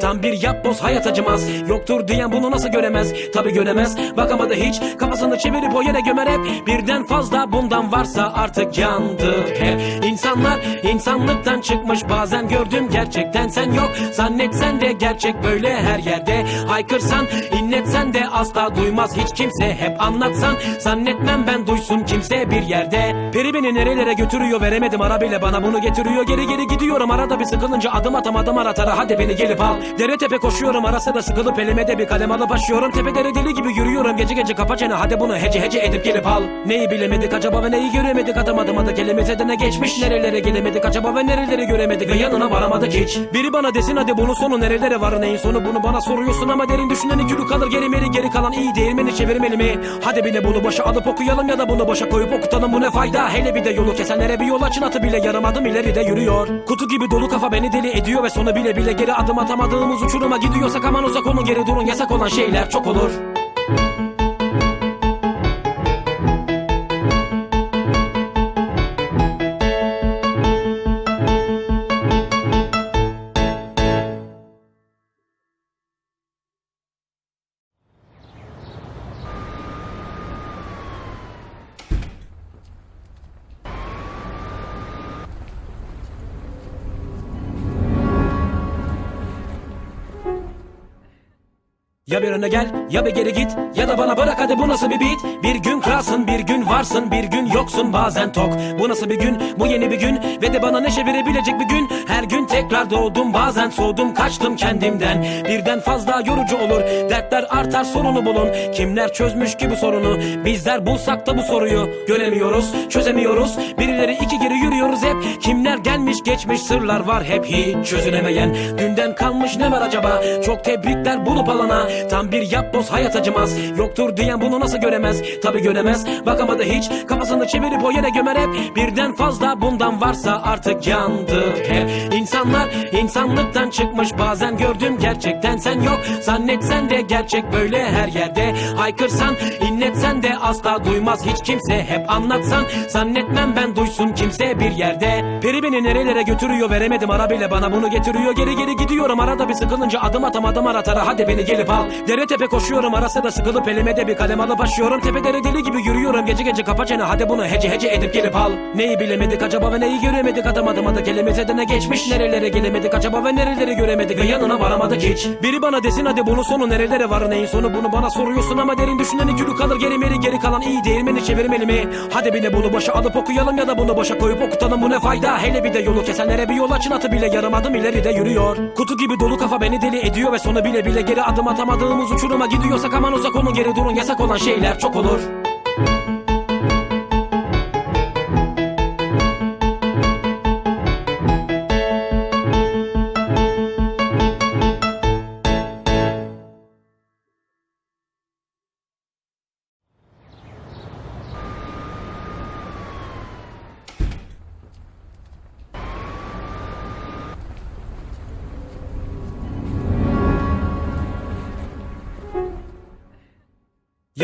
Tam bir yapboz hayat acımaz. Yoktur diyen bunu nasıl göremez? Tabi göremez. Bakamadı hiç. Kafasını çevirip o yere gömer hep Birden fazla bundan varsa artık yandık hep İnsanlar insanlıktan çıkmış. Bazen gördüm gerçekten sen yok. Zannetsen de gerçek böyle her yerde. Haykırsan inletsen de asla duymaz. Hiç kimse Hep anlatsan. Zannetmem ben duysun kimse bir yerde Peri beni nerelere götürüyor veremedim. Ara bile bana bunu getiriyor. Geri geri gidiyorum. Arada bir sıkılınca adım atamadım aratara. Hadi beni gelip al. Dere tepe koşuyorum. Arası da sıkılıp elime de bir kalem alıp başlıyorum. Tepelere deli gibi yürüyorum. Gece gece kapa çene. Hadi bunu hece hece edip gelip al. Neyi bilemedik acaba ve neyi göremedik? Atamadım adı kelimize de ne geçmiş. Nerelere gelemedik acaba ve nereleri göremedik? Ve yanına varamadık hiç. Biri bana desin hadi bunun sonu nerelere var? Neyin sonu? Bunu bana soruyorsun ama derin düşünen yürü kalır. Geri meri geri kalan iyi değirmeni çevirmeli mi? Hadi bile bunu boşa alıp okuyalım ya da bunu boşa koyup okutalım. Bu ne fayda Hele bir de yolu kesenlere bir yol açın atı bile yarım adım ileride yürüyor. Kutu gibi dolu kafa beni deli ediyor ve sonu bile bile geri adım atamadığımız uçuruma gidiyorsak aman uzak onu geri durun. Yasak olan şeyler çok olur Ya bir öne gel ya bir geri git. Ya da bana bırak hadi bu nasıl bir beat? Bir gün kralsın bir gün varsın bir gün yoksun bazen tok. Bu nasıl bir gün? Bu yeni bir gün. Ve de bana neşe verebilecek bir gün. Her gün tekrar doğdum bazen soğudum kaçtım kendimden. Birden fazla yorucu olur Dertler artar sorunu bulun. Kimler çözmüş ki bu sorunu? Bizler bulsak da bu soruyu. Göremiyoruz çözemiyoruz. Birileri iki gelmiş geçmiş sırlar var hep hiç çözülemeyen Dünden kalmış ne var acaba? Çok tebrikler bulup alana Tam bir yapboz hayat acımaz. Yoktur diyen bunu nasıl göremez? Tabi göremez. Bakamadı hiç. Kafasını çevirip o yere gömer hep. Birden fazla bundan varsa artık yandık hep. İnsanlar insanlıktan çıkmış. Bazen gördüm gerçekten sen yok. Zannetsen de gerçek böyle her yerde. Haykırsan inletsen de asla duymaz. Hiç kimse Hep anlatsan. Zannetmem ben duysun kimse bir yerde. Peri beni nerelere götürüyor veremedim. Ara bile bana bunu getiriyor. Geri geri gidiyorum. Arada bir sıkılınca adım atamadım aratara. Hadi beni gelip al. Dere tepe koşuyorum. Arası da sıkılıp elime de bir kalem alıp başlıyorum. Tepelere deli gibi yürüyorum. Gece gece kapa çene. Hadi bunu hece hece edip gelip al. Neyi bilemedik acaba ve neyi göremedik? Atamadım adı kelimize de ne geçmiş. Nerelere gelemedik acaba ve nereleri göremedik? Ve yanına varamadık hiç. Biri bana desin hadi bunun sonu nerelere var? Neyin sonu? Bunu bana soruyorsun ama derin düşünen yürü kalır. Geri meri geri kalan iyi değirmeni çevirmeli mi? Hadi bile bunu boşa alıp okuyalım ya da bunu boşa koyup okutalım. Bu ne fayda? Hele bir de yolu kesenlere bir yol açın atı bile yarım adım ileride yürüyor. Kutu gibi dolu kafa beni deli ediyor ve sonu bile bile geri adım atamadığımız uçuruma gidiyorsak aman uzak onu geri durun. Yasak olan şeyler çok olur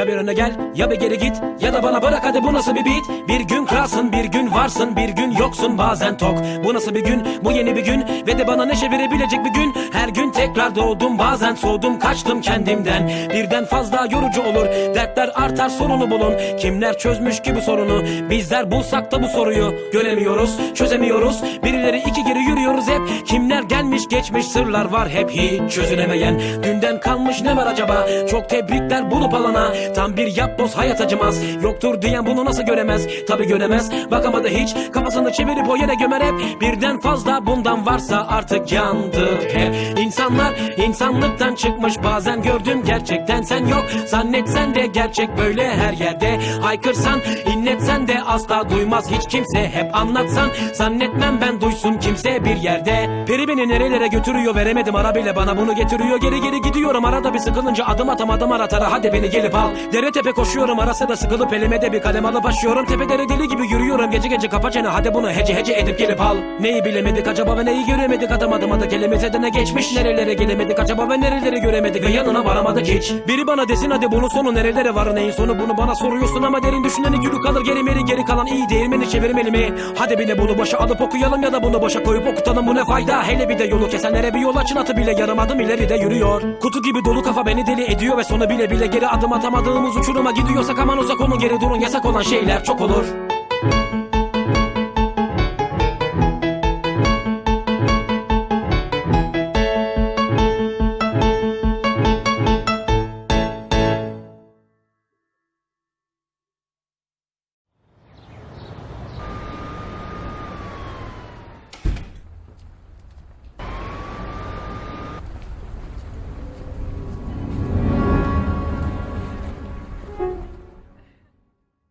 Ya bir öne gel ya bir geri git. Ya da bana bırak hadi bu nasıl bir beat? Bir gün kralsın bir gün varsın bir gün yoksun bazen tok. Bu nasıl bir gün? Bu yeni bir gün. Ve de bana neşe verebilecek bir gün. Her gün tekrar doğdum bazen soğudum kaçtım kendimden. Birden fazla yorucu olur Dertler artar sorunu bulun. Kimler çözmüş ki bu sorunu? Bizler bulsak da bu soruyu. Göremiyoruz çözemiyoruz. Birileri iki geri yürüyoruz hep. Kimler gelmiş geçmiş sırlar var hep hiç çözülemeyen. Dünden kalmış ne var acaba? Çok tebrikler bulup alana. Tam bir yapboz hayat acımaz. Yoktur diyen bunu nasıl göremez? Tabi göremez. Bakamadı hiç. Kafasını çevirip o yere gömer hep. Birden fazla bundan varsa artık yandık hep İnsanlar. İnsanlıktan çıkmış bazen gördüm gerçekten sen yok. Zannetsen de gerçek böyle her yerde. Haykırsan inletsen de asla duymaz. Hiç kimse Hep anlatsan. Zannetmem ben duysun kimse bir yerde. Peri beni nerelere götürüyor veremedim. Ara bile bana bunu getiriyor. Geri geri gidiyorum. Arada bir sıkılınca adım atamadım aratara. Hadi beni gelip al. Dere tepe koşuyorum. Arası da sıkılıp elime de bir kalem alıp başlıyorum Tepelere deli gibi yürüyorum. Gece gece kapa çene. Hadi bunu hece hece edip gelip al. Neyi bilemedik acaba ve neyi göremedik? Atamadım adı kelimize de ne geçmiş Nerelere gelemedik? Acaba ve nereleri göremedik? Ve yanına varamadık hiç. Biri bana desin hadi bunun sonu nerelere var neyin sonu? Bunu bana soruyorsun ama derin düşüneni yürü kalır geri meri geri kalan iyi değirmeni çevirmeli mi? Hadi bile bunu boşa alıp okuyalım ya da bunu boşa koyup okutalım. Bu ne fayda? Hele bir de yolu kesenlere bir yol açın. Atı bile yarım adım ileride yürüyor. Kutu gibi dolu kafa beni deli ediyor ve sonu bile bile geri adım atamadığımız uçuruma gidiyorsak aman uzak olun geri durun. Yasak olan şeyler çok olur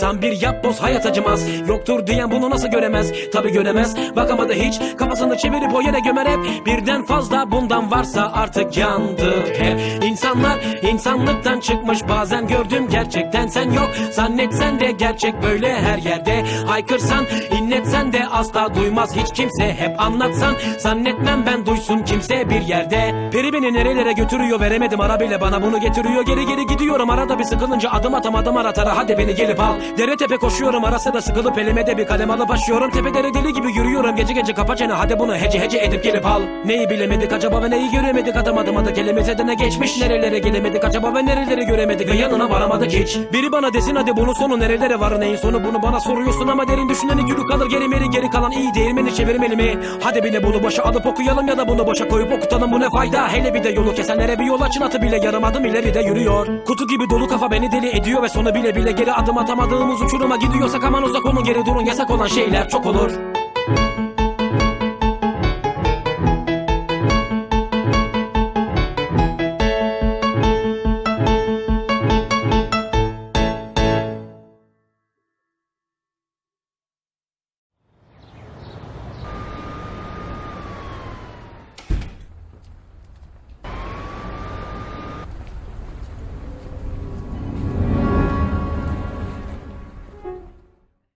Tam bir yapboz hayat acımaz. Yoktur diyen bunu nasıl göremez? Tabi göremez. Bakamadı hiç. Kafasını çevirip o yere gömer hep. Birden fazla bundan varsa artık yandık hep. İnsanlar insanlıktan çıkmış. Bazen gördüm gerçekten sen yok. Zannetsen de gerçek böyle her yerde. Haykırsan inletsen de asla duymaz. Hiç kimse Hep anlatsan. Zannetmem ben duysun kimse bir yerde. Peri beni nerelere götürüyor veremedim. Ara bile bana bunu getiriyor. Geri geri gidiyorum. Arada bir sıkılınca adım atamadım aratara. Hadi beni gelip al Dere tepe koşuyorum arası da sıkılıp elime de bir kalem alıp başlıyorum Tepelere deli gibi yürüyorum gece gece kapa çene. Hadi bunu hece hece edip gelip al. Neyi bilemedik acaba ve neyi göremedik? Atamadım adı kelimize de ne geçmiş. Nerelere gelemedik acaba ve nereleri göremedik? Ve yanına varamadık hiç. Biri bana desin hadi bunun sonu nerelere var? Neyin sonu? Bunu bana soruyorsun ama derin düşüneni yürü kalır. Geri meri geri kalan iyi değirmeni çevirmeli mi? Hadi bile bunu boşa alıp okuyalım ya da bunu boşa koyup okutalım. Bu ne fayda? Hele bir de yolu kesenlere bir yol açın. Atı bile yarım adım ileride yürüyor. Kutu gibi dolu kafa beni deli ediyor ve sonu bile bile geri adım atamadığımız uçuruma gidiyorsak aman uzak olun geri durun. Yasak olan şeyler çok olur